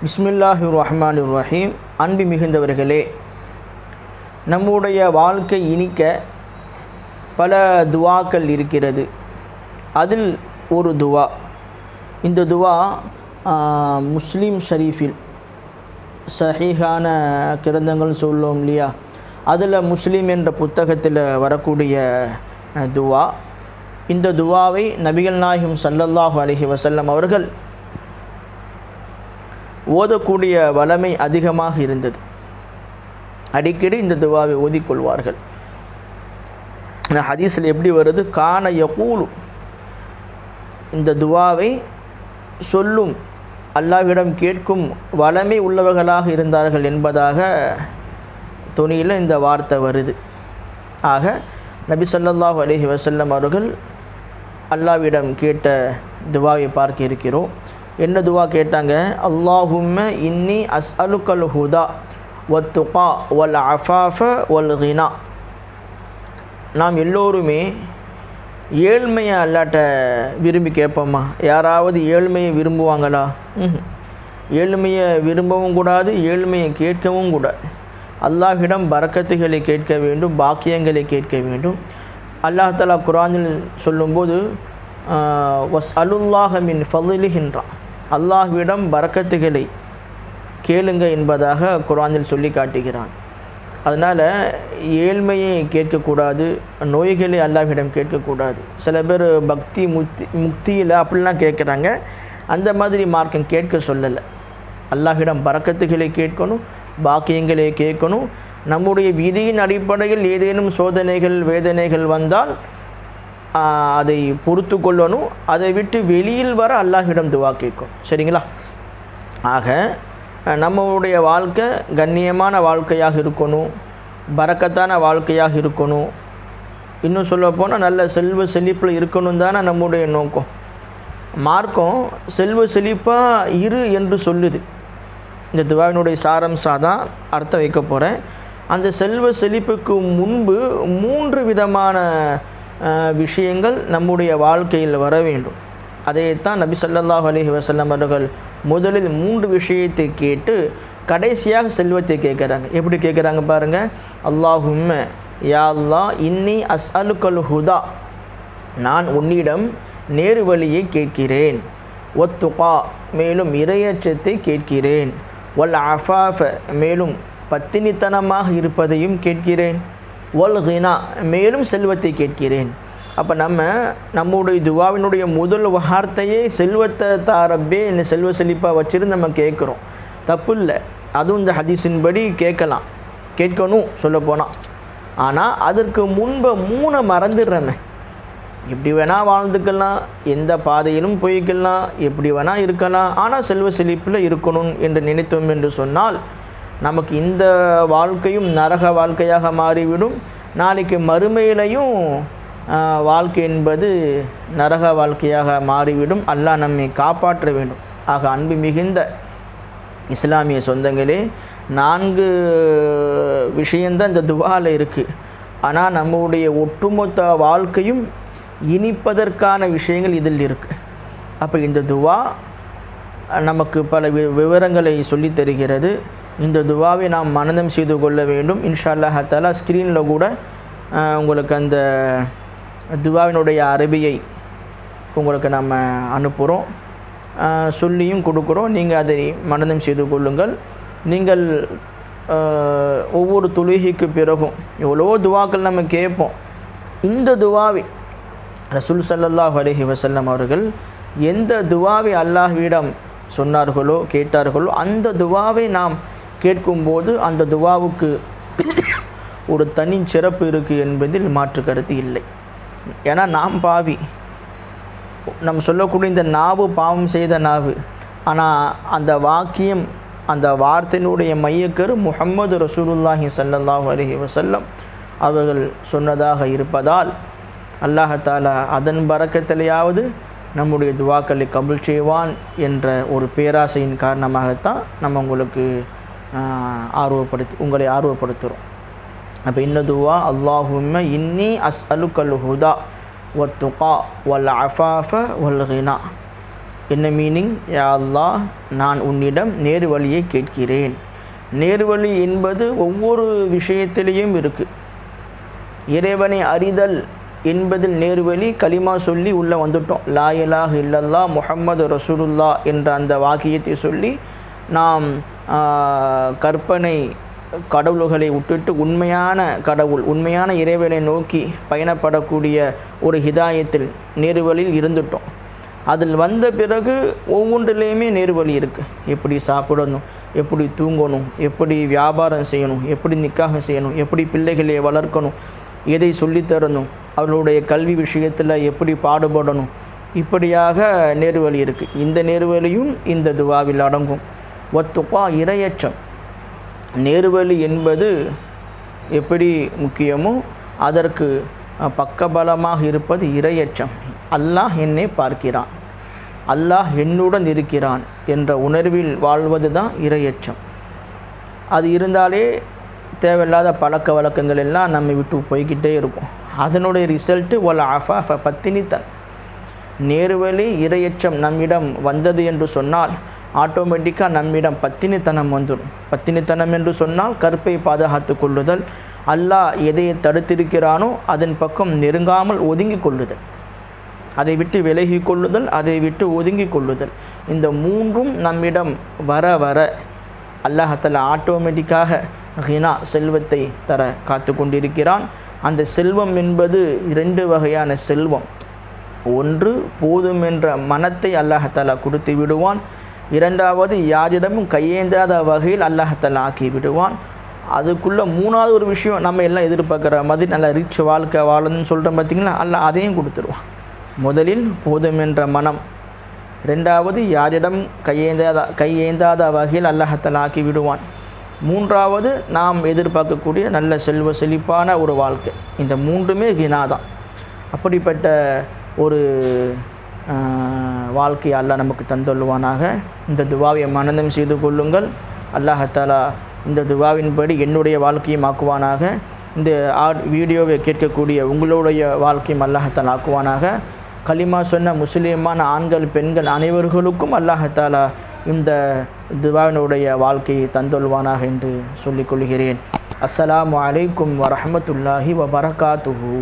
பிஸ்மில்லாஹி ரஹ்மான் ரஹீம் அன்பு மிகுந்தவர்களே நம்முடைய வாழ்க்கை இனிக்க பல துவாக்கள் இருக்கிறது. அதில் ஒரு துவா. இந்த துவா முஸ்லீம் ஷரீஃபில் சஹீஹான கிரந்தங்கள் சொல்லுவோம் இல்லையா? அதில் முஸ்லீம் என்ற புத்தகத்தில் வரக்கூடிய துவா. இந்த துவாவை நபிகள் நாயகம் சல்லல்லாஹு அலஹி வசல்லம் அவர்கள் ஓதக்கூடிய வளமை அதிகமாக இருந்தது. அடிக்கடி இந்த துவாவை ஓதிக்கொள்வார்கள். ஹதீஸில் எப்படி வருது? காண யகூலும் இந்த துவாவை சொல்லும் அல்லாஹ்விடம் கேட்கும் வளமை உள்ளவர்களாக இருந்தார்கள் என்பதாக துணியில் இந்த வார்த்தை வருது. ஆக நபி ஸல்லல்லாஹு அலஹி வசல்லம் அவர்கள் அல்லாஹ்விடம் கேட்ட துவாவை பார்க்க இருக்கிறோம். என்ன துவா கேட்டாங்க? அல்லாஹும்ம இன்னி அஸ் அலுக்கல் ஹுதா வத்துகா வல் அஃபாஃப வல் ஹினா நாம் எல்லோருமே ஏழ்மையை அல்லாட்ட விரும்பி கேட்போமா யாராவது ஏழ்மையை விரும்புவாங்களா? ஏழ்மையை விரும்பவும் கூடாது ஏழ்மையை கேட்கவும் கூடாது அல்லாஹிடம் பரக்கத்துகளை கேட்க வேண்டும் பாக்கியங்களை கேட்க வேண்டும். அல்லாஹ் தலா குரானில் சொல்லும்போது வஸ் அலுல்லாஹமின் மின் அல்லாஹ்விடம் பறக்கத்துகளை கேளுங்க என்பதாக குரானில் சொல்லி காட்டுகிறான். அதனால் ஏழ்மையை கேட்கக்கூடாது நோய்களை அல்லாஹ்விடம் கேட்கக்கூடாது. சில பேர் பக்தி முக்தி முக்தியில் அப்படிலாம் கேட்குறாங்க. அந்த மாதிரி மார்க்கம் கேட்க சொல்லலை. அல்லாஹிடம் பறக்கத்துகளை கேட்கணும் பாக்கியங்களை கேட்கணும். நம்முடைய விதியின் அடிப்படையில் ஏதேனும் சோதனைகள் வேதனைகள் வந்தால் அதை பொறுத்து கொள்ளணும். அதை விட்டு வெளியில் வர அல்லாஹிடம் துவா கேட்கும். சரிங்களா? ஆக நம்மளுடைய வாழ்க்கை கண்ணியமான வாழ்க்கையாக இருக்கணும். பறக்கத்தான வாழ்க்கையாக இருக்கணும். இன்னும் சொல்லப்போனால் நல்ல செல்வ செழிப்பில் இருக்கணும் தானே நம்முடைய நோக்கம். மார்க்கம் செல்வ செழிப்பாக இரு என்று சொல்லுது. இந்த துவாவினுடைய சாரம்சா தான் அர்த்தம் வைக்க போகிறேன் அந்த செல்வ செழிப்புக்கு முன்பு மூன்று விதமான விஷயங்கள் நம்முடைய வாழ்க்கையில் வர வேண்டும். அதைத்தான் நபி ஸல்லல்லாஹு அலி வசல்லம் அவர்கள் முதலில் மூன்று விஷயத்தை கேட்டு கடைசியாக செல்வத்தை கேட்குறாங்க. எப்படி கேட்குறாங்க பாருங்கள் அல்லாஹும் யா அல்லாஹ் இன்னி அஸ் அலுக்கல் ஹுதா நான் உன்னிடம் நேரு வழியை கேட்கிறேன். ஒத்துகா மேலும் இரையச்சத்தை கேட்கிறேன். வல் அஃபாஃப மேலும் பத்தினித்தனமாக இருப்பதையும் கேட்கிறேன். வல் மேலும் செல்வத்தை கேட்கிறேன். அப்போ நம்ம நம்முடைய துவாவினுடைய முதல் வார்த்தையே செல்வத்தை தாரப்பே என்ன செல்வ செழிப்பாக வச்சுருந்து நம்ம கேட்குறோம். தப்பு இல்லை. அதுவும் இந்த ஹதீஸின்படி கேட்கலாம். கேட்கணும் சொல்லப்போனால் ஆனால் அதற்கு முன்பை மூணை மறந்துடுறமே எப்படி வேணால் வாழ்ந்துக்கலாம். எந்த பாதையிலும் போய்க்கலாம். எப்படி வேணால் இருக்கலாம். ஆனால் செல்வ செழிப்பில் இருக்கணும் என்று நினைத்தோம் என்று சொன்னால் நமக்கு இந்த வாழ்க்கையும் நரக வாழ்க்கையாக மாறிவிடும். நாளைக்கு மறுமையிலையும் வாழ்க்கை என்பது நரக வாழ்க்கையாக மாறிவிடும். அல்லாஹ் நம்மை காப்பாற்ற வேண்டும். ஆக அன்பு மிகுந்த இஸ்லாமிய சொந்தங்களே நான்கு விஷயந்தான் இந்த துவாவில் இருக்குது ஆனால் நம்முடைய ஒட்டுமொத்த வாழ்க்கையும் இனிப்பதற்கான விஷயங்கள் இதில் இருக்குது அப்போ இந்த துவா நமக்கு பல வி விவரங்களை சொல்லித் தருகிறது. இந்த துவாவை நாம் மனதம் செய்து கொள்ள வேண்டும். இன்ஷா அல்லாஹ் தாலா ஸ்க்ரீனில் கூட உங்களுக்கு அந்த துவாவினுடைய அரபியை உங்களுக்கு நம்ம அனுப்புகிறோம் சொல்லியும் கொடுக்குறோம். நீங்கள் அதை மனதம் செய்து கொள்ளுங்கள். நீங்கள் ஒவ்வொரு தொழுகைக்கு பிறகும் எவ்வளோ துவாக்கள் நம்ம கேட்போம். இந்த துவாவை ரசூல் ஸல்லல்லாஹு அலஹி வசல்லம் அவர்கள் எந்த துவாவை அல்லாஹ்விடம் சொன்னார்களோ கேட்டார்களோ அந்த துவாவை நாம் கேட்கும்போது அந்த துவாவுக்கு ஒரு தனி சிறப்பு இருக்குது என்பதில் மாற்று கருத்து இல்லை. ஏன்னா நாம் பாவி. நம்ம சொல்லக்கூடிய இந்த நாவு பாவம் செய்த நாவு. ஆனால் அந்த வாக்கியம் அந்த வார்த்தையினுடைய மையக்கரு முகம்மது ரசூலுல்லாஹி ஸல்லல்லாஹு அலஹி வசல்லம் அவர்கள் சொன்னதாக இருப்பதால் அல்லாஹாலா அதன் பறக்கத்திலேயாவது நம்முடைய துவாக்களை கபுல் செய்வான் என்ற ஒரு பேராசையின் காரணமாகத்தான் நம்ம உங்களுக்கு ஆர்வப்படுத்தி உங்களை ஆர்வப்படுத்துகிறோம் அப்போ இன்னதுவா அல்லாஹும்ம இன்னி அஸ் அலுக்கல் ஹுதா ஒத்துகா வல் அஃபாஃப வல் கினா. என்ன மீனிங் யா அல்லாஹ் நான் உன்னிடம் நேரு வழியை கேட்கிறேன். நேர்வழி என்பது ஒவ்வொரு விஷயத்திலையும் இருக்குது இறைவனை அறிதல் என்பதில் நேர்வழி கலிமா சொல்லி உள்ளே வந்துட்டோம். லா இலாஹ இல்லல்லா முஹம்மது ரசூலுல்லா என்ற அந்த வாக்கியத்தை சொல்லி நாம் கற்பனை கடவுள்களை விட்டுட்டு உண்மையான கடவுள் உண்மையான இறைவனை நோக்கி பயணப்படக்கூடிய ஒரு ஹிதாயத்தில் நேர்வழியில் இருந்துட்டோம். அதில் வந்த பிறகு ஒவ்வொன்றிலையுமே நேர்வழி இருக்குது எப்படி சாப்பிடணும் எப்படி தூங்கணும் எப்படி வியாபாரம் செய்யணும் எப்படி நிக்காக செய்யணும் எப்படி பிள்ளைகளை வளர்க்கணும் எதை சொல்லித்தரணும் அவர்களுடைய கல்வி விஷயத்தில் எப்படி பாடுபடணும் இப்படியாக நேர்வழி இருக்குது இந்த நேர்வழியும் இந்த துவாவில் அடங்கும். ஒத்துப்பா இரையச்சம் நேர்வழி என்பது எப்படி முக்கியமோ அதற்கு பக்கபலமாக இருப்பது இரையச்சம் அல்லாஹ் என்னை பார்க்கிறான். அல்லாஹ் என்னுடன் இருக்கிறான் என்ற உணர்வில் வாழ்வது தான் இரையச்சம் அது இருந்தாலே தேவையில்லாத பழக்க வழக்கங்கள் எல்லாம் நம்மை விட்டு போய்கிட்டே இருக்கும். அதனுடைய ரிசல்ட்டு ஒல் பத்தினி பத்தினித்தன் நேர்வழி இரையச்சம் நம்மிடம் வந்தது என்று சொன்னால் ஆட்டோமேட்டிக்காக நம்மிடம் பத்தினித்தனம் வந்துடும். பத்தினித்தனம் என்று சொன்னால் கற்பை பாதுகாத்து கொள்ளுதல். அல்லாஹ் எதையை தடுத்திருக்கிறானோ அதன் பக்கம் நெருங்காமல் ஒதுங்கி கொள்ளுதல். அதை விட்டு விலகி கொள்ளுதல் அதை விட்டு ஒதுங்கி கொள்ளுதல். இந்த மூன்றும் நம்மிடம் வர வர அல்லாஹத்தில் ஆட்டோமேட்டிக்காக ஹினா செல்வத்தை தர காத்து கொண்டிருக்கிறான். அந்த செல்வம் என்பது இரண்டு வகையான செல்வம். ஒன்று போதும் என்ற மனத்தை அல்லாஹத்தாலா கொடுத்து விடுவான். இரண்டாவது யாரிடமும் கையேந்தாத வகையில் அல்லாஹத்தாலா ஆக்கி விடுவான் அதுக்குள்ளே மூணாவது ஒரு விஷயம் நம்ம எல்லாம் எதிர்பார்க்குற மாதிரி நல்ல ரிச் வாழ்க்கை வாழணும்னு சொல்கிறோம் பார்த்தீங்களா? அல்லாஹ் அதையும் கொடுத்துருவான். முதலில் போதும் என்ற மனம். ரெண்டாவது யாரிடம் கையேந்தாத கையேந்தாத வகையில் அல்லாஹத்தாலா ஆக்கி விடுவான் மூன்றாவது நாம் எதிர்பார்க்கக்கூடிய நல்ல செல்வ செழிப்பான ஒரு வாழ்க்கை. இந்த மூன்றுமே வினாதான் அப்படிப்பட்ட ஒரு வாழ்க்கை அல்லாஹ் நமக்கு தந்துள்ளுவானாக இந்த துவாவை மனதம் செய்து கொள்ளுங்கள். அல்லாஹாலா இந்த துவாவின்படி என்னுடைய வாழ்க்கையும் ஆக்குவானாக. இந்த ஆட் வீடியோவை கேட்கக்கூடிய உங்களுடைய வாழ்க்கையும் அல்லாஹத்தால் ஆக்குவானாக. கலிமா சொன்ன முஸ்லீமான ஆண்கள் பெண்கள் அனைவர்களுக்கும் அல்லாஹத்தாலா இந்த துவாவினுடைய வாழ்க்கையை தந்துள்வானாக என்று சொல்லிக்கொள்கிறேன் அஸ்ஸலாமு அலைக்கும் வரமத்துல்லாஹி வபரகாத்துஹு.